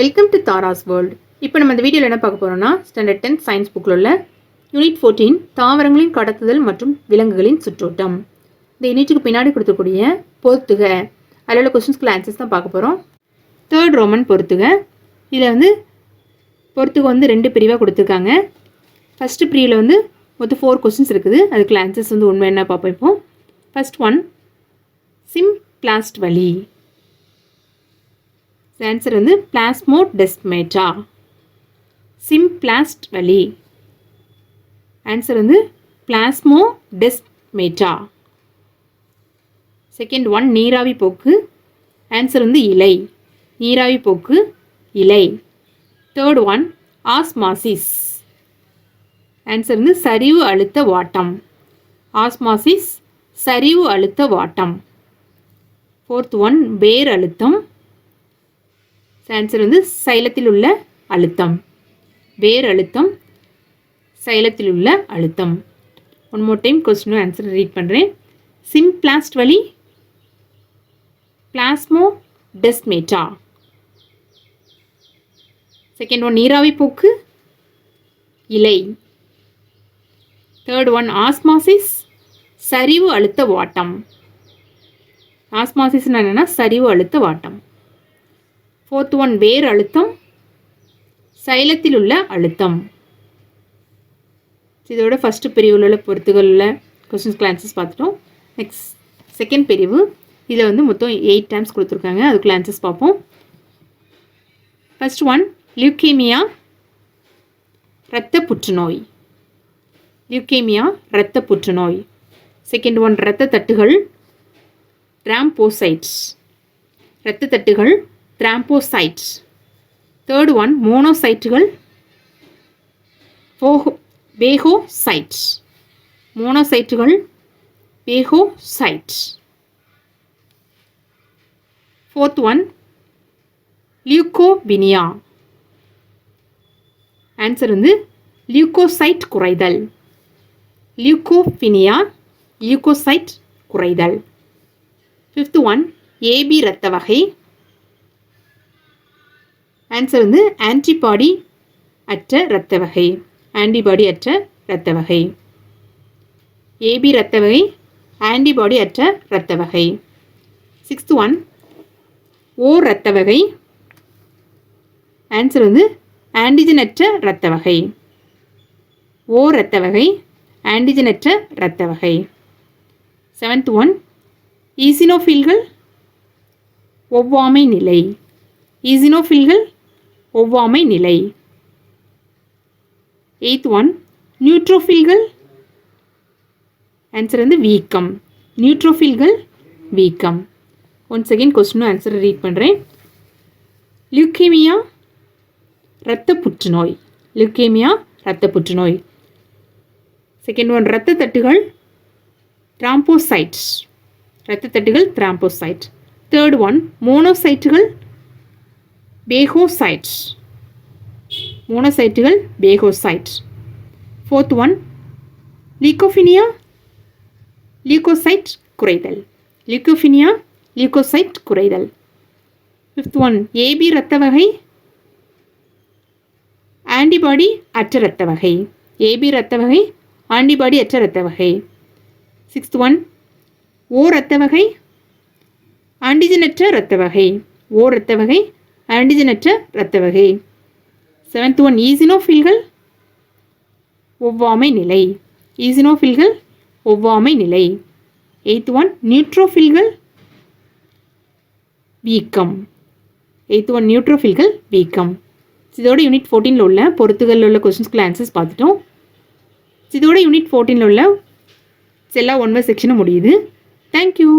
Welcome to Tara's world இப்போ நம்ம இந்த வீடியோவில் என்ன பார்க்க போகிறோம்னா ஸ்டாண்டர்ட் டென் சயின்ஸ் புக்கில் உள்ள யூனிட் ஃபோர்டீன் தாவரங்களின் கடத்துதல் மற்றும் விலங்குகளின் சுற்றோட்டம். இந்த யூனிட்டுக்கு பின்னாடி கொடுத்துக்கூடிய பொறுத்துக அதில் உள்ள கொஸ்டின்ஸ்க்குள்ள ஆன்சர்ஸ் தான் பார்க்க போகிறோம் தேர்ட் ரோமன் பொறுத்துக இதில் வந்து பொறுத்துக வந்து ரெண்டு பிரிவாக கொடுத்துருக்காங்க. ஃபஸ்ட்டு பிரிவில் வந்து மொத்தம் ஃபோர் கொஸ்டின்ஸ் இருக்குது. அதுக்குள்ள ஆன்சர்ஸ் வந்து உண்மை என்ன பார்ப்போம் இப்போ? ஃபஸ்ட் ஒன் சிம் பிளாஸ்ட் வழி. ஆன்சர் வந்து பிளாஸ்மோ டெஸ்மேட்டா சிம்பிளாஸ்ட் வலி. ஆன்சர் வந்து பிளாஸ்மோ டெஸ்மேட்டா செகண்ட் ஒன் நீராவி போக்கு. ஆன்சர் வந்து இலை. நீராவி போக்கு இலை. தேர்ட் ஒன் ஆஸ்மாசிஸ் ஆன்சர் வந்து சரிவு அழுத்த வாட்டம். ஆஸ்மாசிஸ் சரிவு அழுத்த வாட்டம். ஃபோர்த் ஒன் வேர் அழுத்தம். ஆன்சர் வந்து சைலத்தில் உள்ள அழுத்தம். வேர் அழுத்தம் சைலத்தில் உள்ள அழுத்தம். ஒன் மோர் டைம் கொஸ்டினும் ஆன்சர் ரீட் பண்ணுறேன் சிம் பிளாஸ்ட் வழி பிளாஸ்மோ டெஸ்மேட்டா செகண்ட் ஒன் நீராவி போக்கு இலை. தேர்ட் ஒன் ஆஸ்மாசிஸ் சரிவு அழுத்த வாட்டம். ஆஸ்மாசிஸ்னா என்னென்னா சரிவு அழுத்த வாட்டம். ஃபோர்த் ஒன் வேர் அழுத்தம் சைலத்தில் உள்ள அழுத்தம் இதோட ஃபஸ்ட்டு பிரிவில் உள்ள பொறுத்துகளில் கொஸ்டின்ஸ் கிளான்சஸ் பார்த்துட்டோம். நெக்ஸ்ட் செகண்ட் பிரிவு. இதில் வந்து மொத்தம் எயிட் டைம்ஸ் கொடுத்துருக்காங்க. அதுக்குள்ள ஆன்சர்ஸ் பார்ப்போம். ஃபஸ்ட் ஒன் லியூகேமியா இரத்த புற்றுநோய். லியூகேமியா இரத்த புற்றுநோய். செகண்ட் ஒன் இரத்த தட்டுகள் ட்ராம்போசைட்ஸ் இரத்த தட்டுகள் த்ராம்போசைட்ஸ் தேர்ட் ஒன் மோனோசைட்டுகள் போகோ phagocytes மோனோசைட்டுகள் phagocytes fourth one leucopenia answer வந்து லியூகோசைட் குறைதல். லியூகோபினியா லியூகோசைட் குறைதல். ஃபிஃப்த் ஒன் ஏபி இரத்த வகை. ஆன்சர் வந்து ஆன்டிபாடி அற்ற இரத்த வகை. ஆன்டிபாடி அற்ற இரத்த வகை. ஏபி இரத்த வகை ஆன்டிபாடி அற்ற இரத்த வகை. சிக்ஸ்த் ஒன் ஓ இரத்த வகை. ஆன்சர் வந்து ஆன்டிஜன் அற்ற இரத்த வகை. ஓ இரத்த வகை ஆன்டிஜன் அற்ற இரத்த வகை. செவன்த் ஒன் ஈசினோஃபில்கள் ஒவ்வாமை நிலை. ஈசினோஃபில்கள் ஒவ்வாமை நிலை. எயித் ஒன் நியூட்ரோஃபில்கள் ஆன்சர் வந்து வீக்கம். நியூட்ரோஃபில்கள் வீக்கம். ஒன் செகண்ட் கொஸ்டினும் ஆன்சரை ரீட் பண்ணுறேன் லியூகேமியா இரத்த புற்றுநோய். லியூகேமியா இரத்த புற்றுநோய். செகண்ட் ஒன் இரத்த தட்டுகள் டிராம்போசைட்ஸ் இரத்த தட்டுகள் டிராம்போசைட் தேர்ட் ஒன் மோனோசைட்டுகள் phagocytes மோனோசைட்டுகள் phagocytes fourth one leukopenia leukocyte குறைதல். லீகோஃபினியா லீகோசைட் குறைதல். ஃபிஃப்த் ஒன் ஏபி இரத்த வகை ஆன்டிபாடி அற்ற இரத்த வகை. ஏபி இரத்த வகை ஆன்டிபாடி அற்ற இரத்த வகை. சிக்ஸ்த் ஒன் ஓ இரத்த வகை ஆன்டிஜனற்ற இரத்த வகை. ஓ இரத்த வகை ஆன்டிஜனற்ற இரத்த வகை. செவன்த் ஒன் ஈசினோஃபில்கள் ஒவ்வாமை நிலை. ஈசினோஃபில்கள் ஒவ்வாமை நிலை. எயித் ஒன் நியூட்ரோஃபில்கள் வீக்கம். எயித் ஒன் நியூட்ரோஃபில்கள் வீக்கம். இதோட யூனிட் ஃபோர்டீனில் உள்ள பொறுத்துகளில் உள்ள கொஸ்டின்ஸ்க்குள்ள ஆன்சர்ஸ் பார்த்துட்டோம். இதோட யூனிட் ஃபோர்டீனில் உள்ள செல்லா ஒன்பது செக்ஷனும் முடியுது. தேங்க்யூ